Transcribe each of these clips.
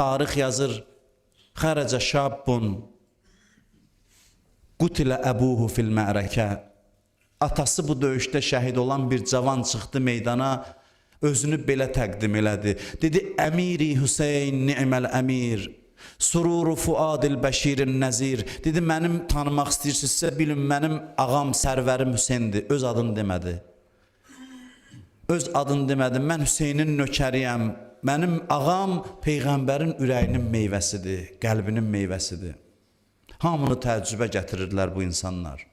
tarix yazır. Xərəcə şabbun qutilə əbuhu fil mərəkə. Atası bu döyüşdə şəhid olan bir cavan çıxdı meydana, özünü belə təqdim elədi. Dedi: "Əmiri Hüseyn ni'məl əmir." Sururu Fuadil Bəşirin Nəzir. Dedi: "Mənim tanımaq istəyirsinizsə bilin, mənim ağam Sərvərim Hüseyndir." Öz adını demədi. Öz adını demədi. Mən Hüseynin nökəriyəm. Mənim ağam peyğəmbərin ürəyinin meyvəsidir, qəlbinin meyvəsidir. Hamını təəccübə gətirirlər bu insanlar.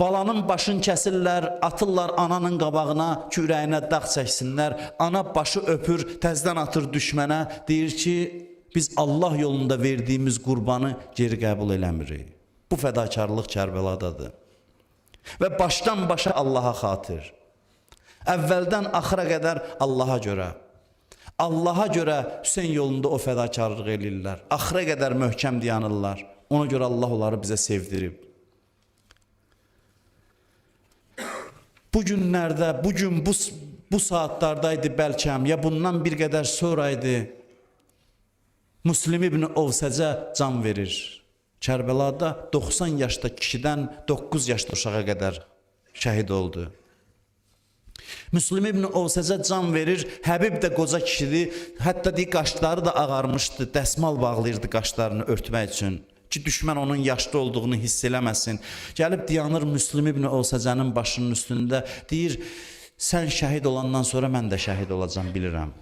Balanın başını kəsirlər, atırlar ananın qabağına ki, ürəyinə dağ çəksinlər. Ana başı öpür, təzdən atır düşmənə, deyir ki, biz Allah yolunda verdiyimiz qurbanı geri qəbul eləmirik. Bu fədakarlıq Kərbəladadır. Və başdan başa Allaha xatir. Əvvəldən axıra qədər Allaha görə. Allaha görə Hüseyn yolunda o fədakarlıq eləyirlər. Axıra qədər möhkəm dayanırlar. Ona görə Allah onları bizə sevdirib. Bu günlərdə, bu gün bu bu saatlardaydı bəlkəm ya bundan bir qədər sonra idi. Müslim ibn Ovsəcə can verir. Kərbəlada 90 yaşda kişidən 9 yaşlı uşağa qədər şəhid oldu. Müslim ibn Ovsəcə can verir. Həbib də qoca kişidir. Hətta deyir qaşları da ağarmışdı. Dəsmal bağlayırdı qaşlarını örtmək üçün ki düşmən onun yaşlı olduğunu hiss eləməsin. Gəlib dayanır Müslim ibn Ovsəcənin başının üstündə deyir: "Sən şəhid olandan sonra mən də şəhid olacağam, bilirəm."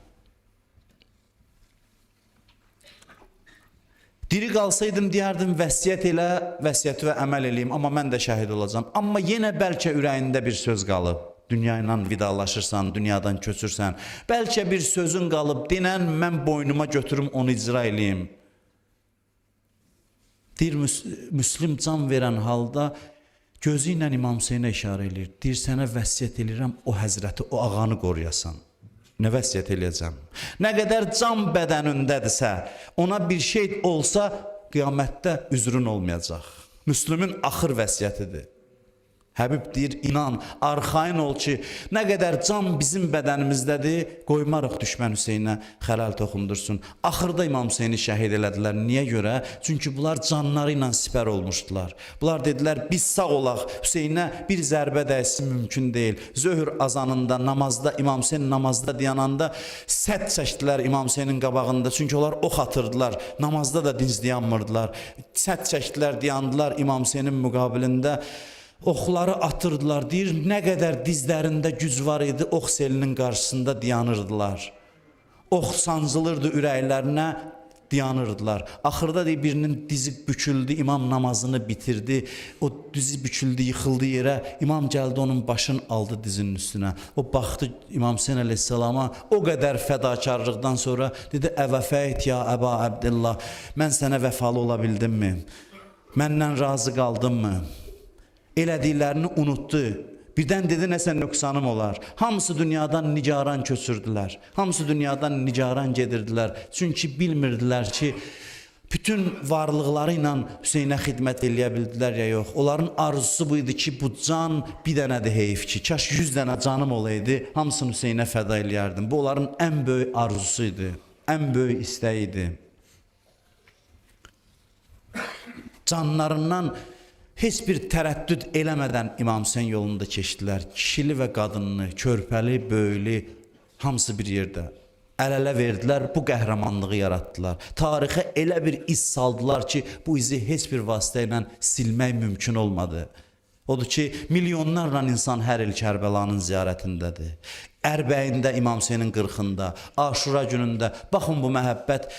Diri qalsaydım deyərdim vəsiyyət elə, vəsiyyəti və əməl eləyim, amma mən də şəhid olacağam. Amma yenə bəlkə ürəyində bir söz qalıb. Dünya ilə vidalaşırsan, dünyadan köçürsən, bəlkə bir sözün qalıb, denən mən boynuma götürüm onu icra eləyim. Deyir Müs Müslim can verən halda gözü ilə İmam Hüseynə işarə eləyir. Deyir sənə vəsiyyət eləyirəm o həzrəti, o ağanı qoruyasan. Nə vəsiyyət eləyəcəm? Nə qədər can bədənindədirsə, ona bir şey olsa qiyamətdə üzrün olmayacaq. Müslümin axır vəsiyyətidir. Həbib deyir, inan, arxayın ol ki, nə qədər can bizim bədənimizdədir, qoymarıq düşmən Hüseynə xələl toxundursun. Axırda İmam Hüseyni şəhid elədilər. Niyə görə? Çünki bunlar canları ilə sipər olmuşdular. Bunlar dedilər, biz sağ olaq, Hüseynə bir zərbə dəysin mümkün deyil. Zöhr azanında, namazda, İmam Hüseyn namazda dayananda sət çəkdilər İmam Hüseynin qabağında. Çünki onlar ox atırdılar. Namazda da dinc dayanmırdılar. Sət çəkdilər, dayandılar İmam Hüseynin müqabilində. Oxları atırdılar. Deyir, nə qədər dizlərində güc var idi, ox selinin qarşısında dayanırdılar. Ox sancılırdı ürəklərinə, dayanırdılar. Axırda deyir, birinin dizi büküldü, imam namazını bitirdi. O dizi büküldü, yıxıldı yerə. İmam gəldi onun başını aldı dizinin üstünə. O baxdı İmam Hüseyn əleyhissalama. O qədər fədakarlıqdan sonra dedi: "Əvəfəyt ya Əba Abdullah, mən sənə vəfalı ola bildimmi? Məndən razı qaldınmı?" Elədiklərini unutdu. Birdən dedi nəsə nöqsanım olar. Hamısı dünyadan nigaran köçürdülər. Hamısı dünyadan nigaran gedirdilər. Çünki bilmirdilər ki, bütün varlıqları ilə Hüseynə xidmət eləyə bildilər ya yox. Onların arzusu bu idi ki, bu can bir dənədir heyf ki, kaş 100 dənə canım olaydı, hamısını Hüseynə fəda eləyərdim. Bu onların ən böyük arzusu idi, ən böyük istəyi idi. Canlarından heç bir tərəddüd eləmədən İmam Hüseyn yolunda keçdilər. Kişili və qadınlı, körpəli, böyülü hamısı bir yerdə. Əl-ələ verdilər, bu qəhrəmanlığı yaratdılar. Tarixə elə bir iz saldılar ki, bu izi heç bir vasitə ilə silmək mümkün olmadı. Odur ki, milyonlarla insan hər il Kərbəlanın ziyarətindədir. Ərbəyində İmam Hüseynin 40-ında, Aşura günündə baxın bu məhəbbət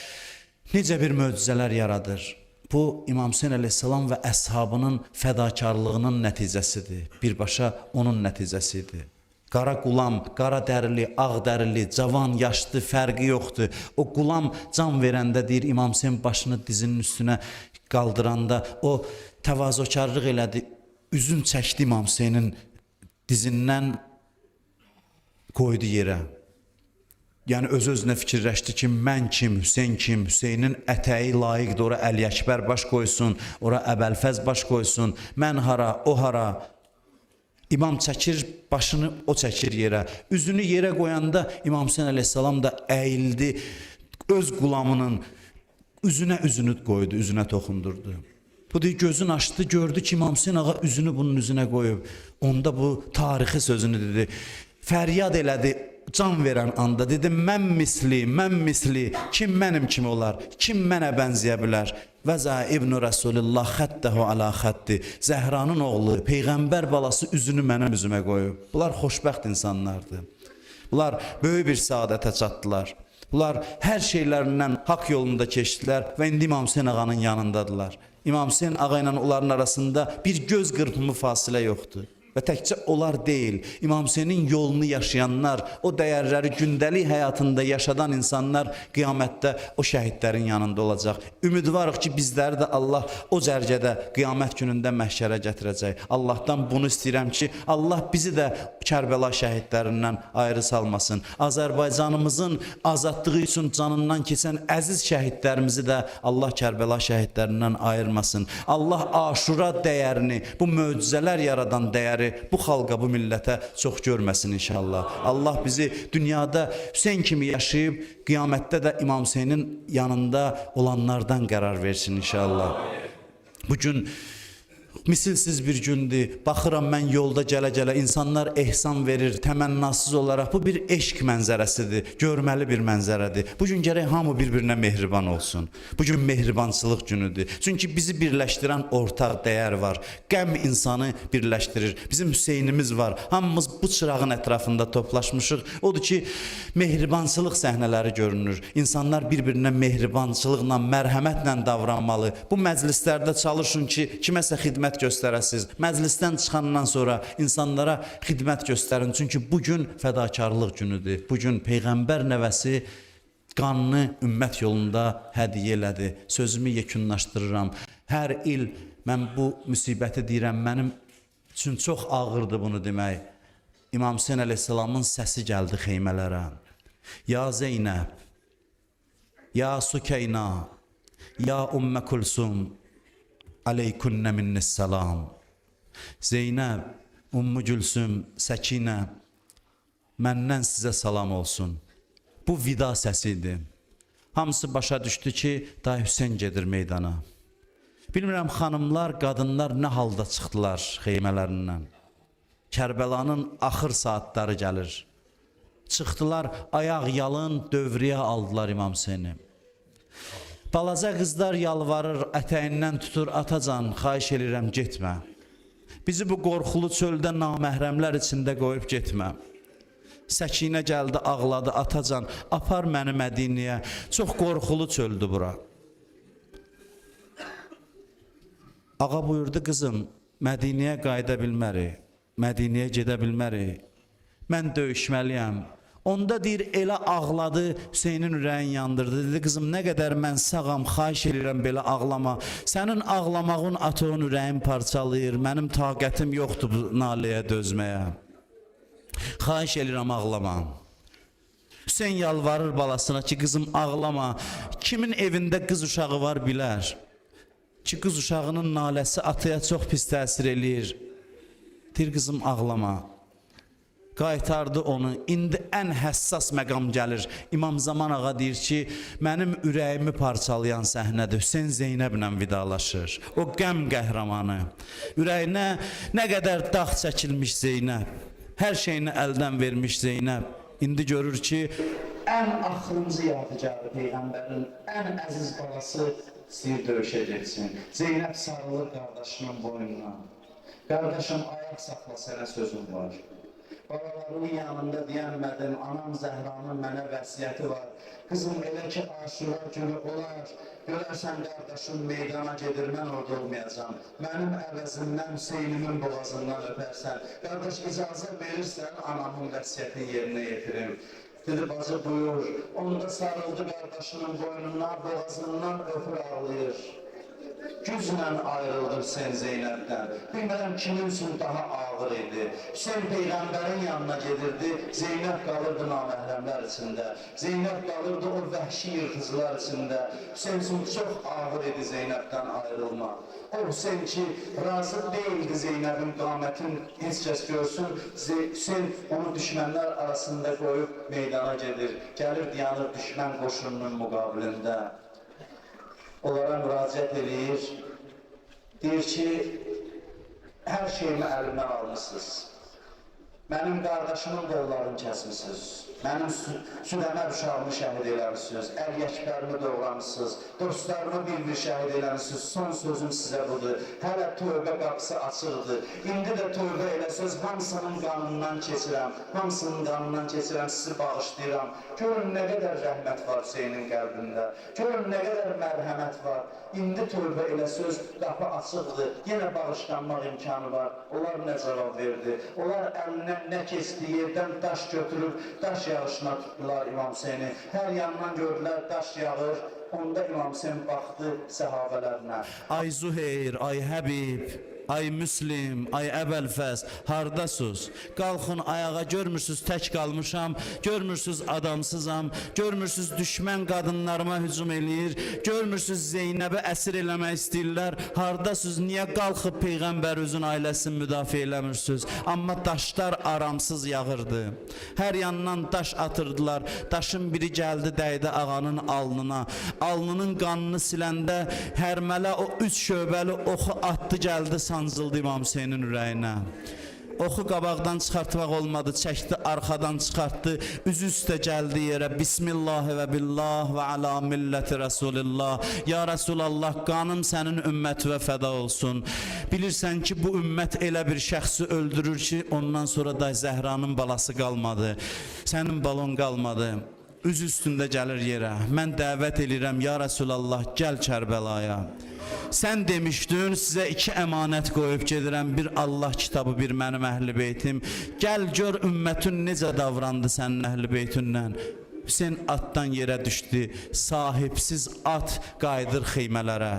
necə bir möcüzələr yaradır. Bu İmam Hüseyn əleyhissalam və əshabının fədakarlığının nəticəsidir. Birbaşa onun nəticəsidir. Qara qulam, qara dərili, ağ dərili, cavan, yaşlı fərqi yoxdur. O qulam can verəndə deyir İmam Hüseyn başını dizinin üstünə qaldıranda o təvazökarlıq elədi. Üzün çəkdi İmam Hüseynin dizindən qoydu yerə. Yəni öz-özünə fikirləşdi ki, mən kim, Hüseyn kim, Hüseynin ətəyi layiqdir, ora Əli Əkbər baş qoysun, ora Əbəlfəz baş qoysun, mən hara, o hara. İmam çəkir, başını o çəkir yerə. Üzünü yerə qoyanda İmam Hüseyn əleyhissalam da əyildi, öz qulamının üzünə üzünü qoydu, üzünə toxundurdu. Bu deyir gözün açdı, gördü ki, İmam Hüseyn ağa üzünü bunun üzünə qoyub. Onda bu tarixi sözünü dedi. Fəryad elədi can verən anda dedi mən misli, mən misli, kim mənim kimi olar? Kim mənə bənzəyə bilər? Vəza İbn Rasulullah xəttəhu ala xətti. Zəhranın oğlu, peyğəmbər balası üzünü mənim üzümə qoyub. Bunlar xoşbəxt insanlardır. Bunlar böyük bir saadətə çatdılar. Bunlar hər şeylərindən haqq yolunda keçdilər və indi İmam Hüseyn ağanın yanındadılar. İmam Hüseyn ağa ilə onların arasında bir göz qırpımı fasilə yoxdur. Və təkcə onlar deyil, İmam Hüseynin yolunu yaşayanlar, o dəyərləri gündəlik həyatında yaşadan insanlar qiyamətdə o şəhidlərin yanında olacaq. Ümidvarıq ki, bizləri də Allah o cərgədə qiyamət günündə məhşərə gətirəcək. Allahdan bunu istəyirəm ki, Allah bizi də Kərbəla şəhidlərindən ayrı salmasın. Azərbaycanımızın azadlığı üçün canından keçən əziz şəhidlərimizi də Allah Kərbəla şəhidlərindən ayırmasın. Allah Aşura dəyərini, bu möcüzələr yaradan dəyəri bu xalqa, bu millətə çox görməsin inşallah. Allah bizi dünyada Hüseyn kimi yaşayıb qiyamətdə də İmam Hüseynin yanında olanlardan qərar versin inşallah. Bu gün misilsiz bir gündür. Baxıram mən yolda gələ-gələ insanlar ehsan verir, təmənnasız olaraq bu bir eşq mənzərəsidir, görməli bir mənzərədir. Bu gün gərək hamı bir-birinə mehriban olsun. Bu gün mehribançılıq günüdür. Çünki bizi birləşdirən ortaq dəyər var. Qəm insanı birləşdirir. Bizim Hüseynimiz var. Hamımız bu çırağın ətrafında toplaşmışıq. Odur ki, mehribançılıq səhnələri görünür. İnsanlar bir-birinə mehribançılıqla, mərhəmətlə davranmalı. Bu məclislərdə çalışın ki, kiməsə xidmət göstərəsiz. Məclisdən çıxandan sonra insanlara xidmət göstərin. Çünki bu gün fədakarlıq günüdür. Bu gün peyğəmbər nəvəsi qanını ümmət yolunda hədiyyə elədi. Sözümü yekunlaşdırıram. Hər il mən bu müsibəti deyirəm. Mənim üçün çox ağırdır bunu demək. İmam Hüseyn əleyhissalamın səsi gəldi xeymələrə. Ya Zeynəb, ya Sükeyna, ya Ümmə Kulsum, aleykunne minnissalam. Zeynəb, Ümmü Gülsüm, Səkinə, məndən sizə salam olsun. Bu vida səsidir. Hamısı başa düşdü ki, Day Hüseyn gedir meydana. Bilmirəm xanımlar, qadınlar nə halda çıxdılar xeymələrindən. Kərbəlanın axır saatları gəlir. Çıxdılar, ayaq yalın dövriyə aldılar İmam Hüseyni. Balaca qızlar yalvarır, ətəyindən tutur, atacan, xahiş elirəm getmə. Bizi bu qorxulu çöldə naməhrəmlər içində qoyub getmə. Səkinə gəldi, ağladı, atacan, apar məni Mədinəyə. Çox qorxulu çöldür bura. Ağa buyurdu qızım, Mədinəyə qayıda bilmərik. Mədinəyə gedə bilmərik. Mən döyüşməliyəm. Onda deyir elə ağladı, Hüseynin ürəyin yandırdı. Dedi qızım nə qədər mən sağam, xahiş edirəm belə ağlama. Sənin ağlamağın atığın ürəyim parçalayır. Mənim taqətim yoxdur bu naləyə dözməyə. Xahiş edirəm ağlama. Hüseyn yalvarır balasına ki qızım ağlama. Kimin evində qız uşağı var bilər. Ki qız uşağının naləsi ataya çox pis təsir eləyir. Deyir qızım ağlama. Qaytardı onu. İndi ən həssas məqam gəlir. İmam Zaman ağa deyir ki, mənim ürəyimi parçalayan səhnədir. Hüseyn Zeynəblə vidalaşır. O qəm qəhrəmanı. Ürəyinə nə qədər dağ çəkilmiş Zeynəb. Hər şeyini əldən vermiş Zeynəb. İndi görür ki, ən axırıncı yadigarı peyğəmbərin ən əziz balası istəyir döyüşə getsin. Zeynəb sarılır qardaşının boynuna. Qardaşım ayaq saxla sənə sözüm var. Babalarının yanında deyənmədim, anam Zəhranın mənə vəsiyyəti var. Qızım elə ki aşura günü olar, görərsən qardaşım meydana gedir, mən orada olmayacağam. Mənim əvəzimdən Hüseynimin boğazından öpərsən. Qardaş icazə verirsən, anamın vəsiyyətini yerinə yetirim. Dedi bacı buyur. Onda sarıldı qardaşının boynundan, boğazından öpür ağlayır. Güclə ayrıldın sen Zeynəbdən. Bilmirəm kimin üçün daha ağır idi. Hüseyn peyğəmbərin yanına gedirdi. Zeynəb qalırdı naməhrəmlər içində. Zeynəb qalırdı o vəhşi yırtıcılar içində. Hüseyn üçün çox ağır idi Zeynəbdən ayrılma. O Hüseyn ki razı değildi Zeynəbin qamətin heç kəs Hüseyn onu düşmənlər arasında qoyub meydana gedir. Gəlir dayanır düşmən qoşununun müqabilində onlara müraciət edir. Deyir ki, hər şeyimi əlimdən almısınız. Mənim qardaşımın qollarını kəsmisiniz. Mənim sü- südəmər uşağımı şəhid eləmisiniz. Əl yəkbərimi doğramısınız. Dostlarımı bir-bir şəhid eləmisiniz. Son sözüm sizə budur. Hələ tövbə qapısı açıqdır. İndi də tövbə eləsəz hamısının qanından keçirəm. Hamısının qanından keçirəm, sizi bağışlayıram. Görün nə qədər rəhmət var Hüseynin qəlbində. Görün nə qədər mərhəmət var. İndi tövbə eləsəz qapı açıqdır. Yenə bağışlanmaq imkanı var. Onlar nə cavab verdi? Onlar əlindən nə keçdiyi yerdən daş götürüb daş yağışına tutdular İmam Hüseyni. Hər yandan gördülər daş yağır. Onda İmam Hüseyin baxdı səhabələrinə. Ay Zuheyr, ay Həbib, ay Müslim, ay Əbəlfəz, hardasınız? Qalxın ayağa görmürsüz tək qalmışam, görmürsüz adamsızam, görmürsüz düşmən qadınlarıma hücum eləyir, görmürsüz Zeynəbi əsir eləmək istəyirlər. Hardasınız? Niyə qalxıb peyğəmbər özün ailəsini müdafiə eləmirsiniz? Amma daşlar aramsız yağırdı. Hər yandan daş atırdılar. Daşın biri gəldi dəydi ağanın alnına. Alnının qanını siləndə hərmələ o üç şöbəli oxu atdı gəldi sancıldı İmam Hüseynin ürəyinə. Oxu qabaqdan çıxartmaq olmadı, çəkdi arxadan çıxartdı, üzü üstə gəldi yerə. Bismillah və billah və ala milləti Rasulillah. Ya Rasulallah, qanım sənin ümmətinə fəda olsun. Bilirsən ki, bu ümmət elə bir şəxsi öldürür ki, ondan sonra da Zəhranın balası qalmadı. Sənin balon qalmadı. Üz üstündə gəlir yerə. Mən dəvət eləyirəm ya Rasulallah, gəl Kərbəlaya. Sən demişdin, sizə iki əmanət qoyub gedirəm. Bir Allah kitabı, bir mənim əhl-i beytim. Gəl gör ümmətin necə davrandı sənin əhl-i beytindən. Hüseyn atdan yerə düşdü. Sahibsiz at qayıdır xeymələrə.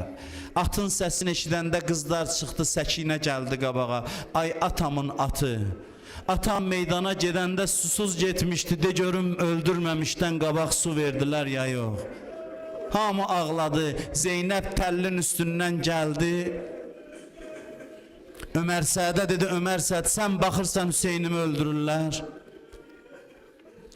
Atın səsini eşidəndə qızlar çıxdı, Səkinə gəldi qabağa. Ay atamın atı. Atam meydana gedəndə susuz getmişdi. De görüm öldürməmişdən qabaq su verdilər ya yox. Hamı ağladı. Zeynəb təllin üstündən gəldi. Ömər Sədə dedi, Ömər Səd sən baxırsan Hüseynimi öldürürlər.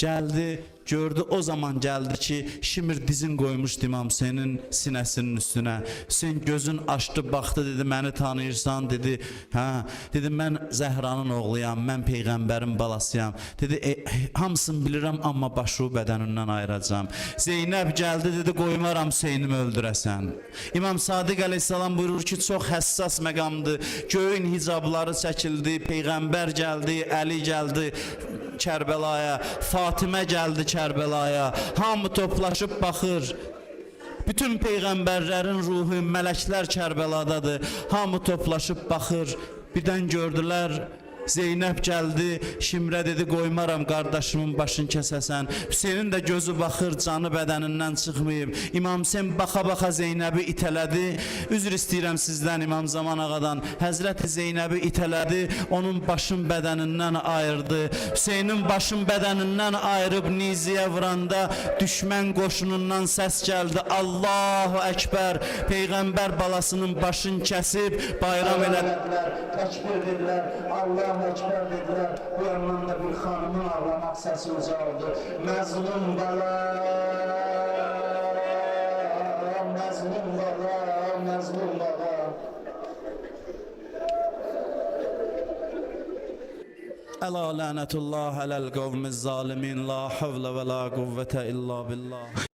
Gəldi, gördü o zaman gəldi ki, Şimir dizin qoymuşdu İmam Hüseynin sinəsinin üstünə. Hüseyn gözün açdı, baxdı, dedi, məni tanıyırsan, dedi, hə, dedi, mən Zəhranın oğluyam, mən Peyğəmbərin balasıyam. Dedi, e, hamısını bilirəm, amma başı bədənindən ayıracam. Zeynəb gəldi, dedi, qoymaram Hüseynimi öldürəsən. İmam Sadiq əleyhissalam buyurur ki, çox həssas məqamdır. Göyün hicabları çəkildi, Peyğəmbər gəldi, Əli gəldi, Kərbəlaya, Fatimə gəldi Kərbəlaya. Hamı toplaşıb baxır. Bütün peyğəmbərlərin ruhu, mələklər Kərbəladadır. Hamı toplaşıb baxır. Birdən gördülər Zeynəb gəldi, Şimrə dedi qoymaram qardaşımın başını kəsəsən. Hüseynin də gözü baxır, canı bədənindən çıxmayıb. İmam Hüseyn baxa-baxa Zeynəbi itələdi. Üzr istəyirəm sizdən İmam Zaman ağadan. Həzrəti Zeynəbi itələdi, onun başın bədənindən ayırdı. Hüseynin başın bədənindən ayırıb niziyə vuranda düşmən qoşunundan səs gəldi. Allahu Əkbər, Peyğəmbər balasının başını kəsib bayram elədilər. Təkbir dedilər. Allahu Əkbər dedilər. Bu yandan da bir xanımın ağlamaq səsi ucaldı. Məzlum bala, məzlum bala, məzlum bala. Əla lənətullah aləl qavmiz zalimin la havlə və la quvvətə illa billah.